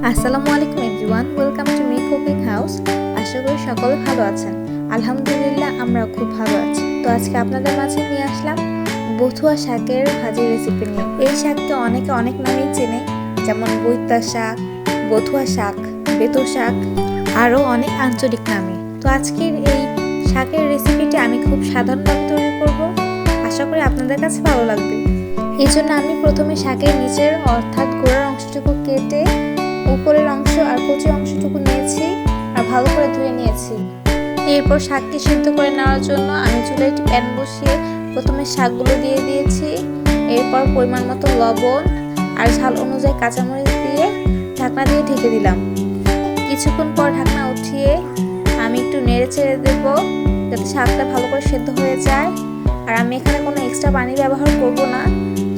আসসালামু আলাইকুম everyone welcome to my cooking house আশা করি সকলে ভালো আছেন। আলহামদুলিল্লাহ আমরা খুব ভালো আছি। তো আজকে আপনাদের মাঝে নিয়ে আসলাম বথুয়া শাকের ভাজি রেসিপি নিয়ে। এই শাককে অনেকে অনেক নামেই চেনে, যেমন বৈতা শাক, বথুয়া শাক বেতো শাক, আরও অনেক আঞ্চলিক নামে। তো আজকের এই শাকের রেসিপিটি আমি খুব সাধারণভাবে তৈরি করব। আশা করি আপনাদের কাছে ভালো লাগবে। এই জন্য আমি প্রথমে শাকের নিচের অর্থাৎ গোড়ার অংশটুকু কেটে উপরের অংশ আর কচি অংশটুকু নিয়েছি আর ভালো করে ধুয়ে নিয়েছি। এরপর শাককে সিদ্ধ করে নেওয়ার জন্য আমি চুলে একটি প্যান বসিয়ে প্রথমে শাকগুলো দিয়ে দিয়েছি। এরপর পরিমাণ মতো লবণ আর ঝাল অনুযায়ী কাঁচামরিচ দিয়ে ঢাকনা দিয়ে ঢেকে দিলাম। কিছুক্ষণ পর ঢাকনা উঠিয়ে আমি একটু নেড়ে চেড়ে দেবো যাতে শাকটা ভালো করে সেদ্ধ হয়ে যায়। আর আমি এখানে কোনো এক্সট্রা পানি ব্যবহার করব না।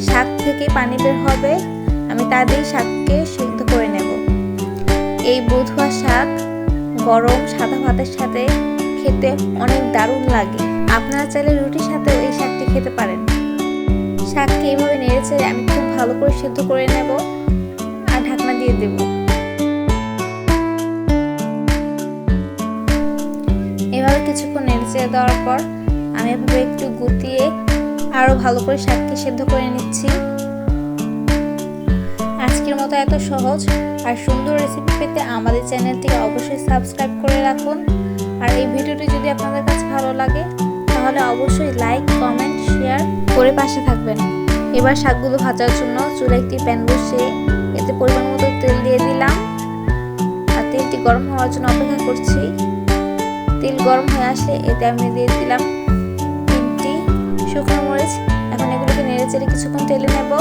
শাক থেকে পানি বের হবে। আমি তা শাককে নেব এই বধুয়া শাক গরম সাদা ভাতের সাথে খেতে অনেক দারুণ লাগে। আপনারা চাইলে রুটির সাথেও এই শাকটি খেতে পারেন। শাককে এইভাবে নেড়েছে আমি খুব ভালো করে সিদ্ধ করে নেব আর ঢাকনা দিয়ে দেব। এভাবে কিছুক্ষণ নেড়ে চেড়ে দেওয়ার পর আমি এভাবে একটু গুটিয়ে আরও ভালো করে শাককে সেদ্ধ করে নিচ্ছি। আজকের মতো এত সহজ আর সুন্দর রেসিপি পেতে আমাদের চ্যানেলটিকে অবশ্যই সাবস্ক্রাইব করে রাখুন। আর এই ভিডিওটি যদি আপনাদের কাছে ভালো লাগে, তাহলে অবশ্যই লাইক কমেন্ট শেয়ার করে পাশে থাকবেন। এবার শাকগুলো ভাজার জন্য চুলে একটি প্যান বসিয়ে এতে পরিমাণ মতো তেল দিয়ে দিলাম। আর তেলটি গরম হওয়ার জন্য অপেক্ষা করছি। তেল গরম হয়ে আসলে এতে আমি দিয়ে দিলাম তিনটি শুকনো মরিচ। এখন এগুলোকে নেড়ে চেড়ে কিছুক্ষণ তেলে নেব।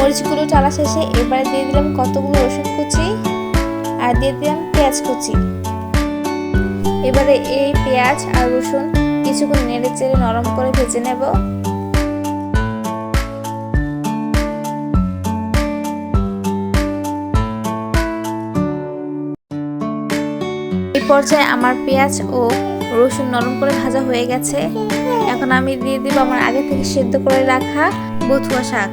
মরিচগুলো টালা শেষে এবারে দিয়ে দিলাম কতগুলো রসুন কুচি আর দিয়ে দিলাম পেঁয়াজ কুচি। এবারে এই পেঁয়াজ আর রসুন কিছুক্ষণ নেড়ে চেড়ে নরম করে ভেজে নেব। এই পর্যায়ে আমার পেঁয়াজ ও রসুন নরম করে ভাজা হয়ে গেছে। এখন আমি দিয়ে দিব আমার আগে থেকে সেদ্ধ করে রাখা বথুয়া শাক।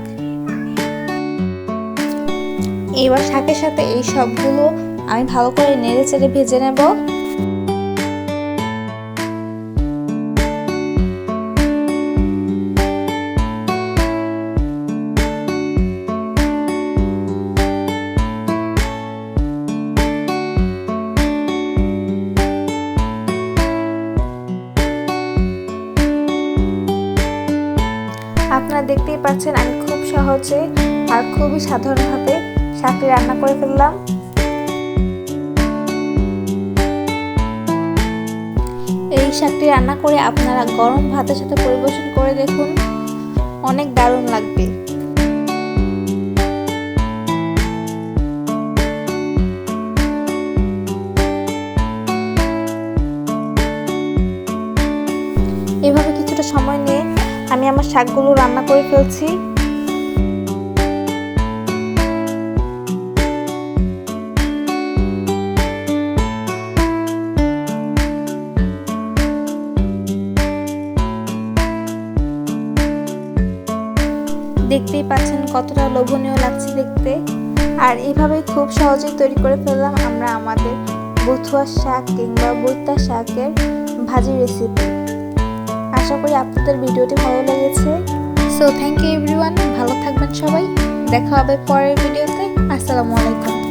এবার শাকের সাথে এই সবগুলো আমি ভালো করে নেড়ে চেড়ে ভেজে নেব। আপনারা দেখতেই পাচ্ছেন আমি খুব সহজে আর খুবই সাধারণভাবে শাকটি রান্না করে ফেললাম। এই শাকটি রান্না করে আপনারা গরম ভাতের সাথে পরিবেশন করে দেখুন। অনেক দারুণ লাগবে। এভাবে কিছুটা সময় নিয়ে আমি আমার শাকগুলো রান্না করে ফেলছি। দেখতেই পাচ্ছেন কতটা লোভনীয় লাগছে দেখতে। আর এভাবে খুব সহজেই তৈরি করে ফেললাম আমরা আমাদের বথুয়া শাক কিংবা বৈতা শাকের ভাজি রেসিপি আশা করি আপনাদের ভিডিওটি ভালো লেগেছে। সো থ্যাংক ইউ এভরিওয়ান ভালো থাকবেন সবাই। দেখা হবে পরের ভিডিওতে। আসসালামু আলাইকুম।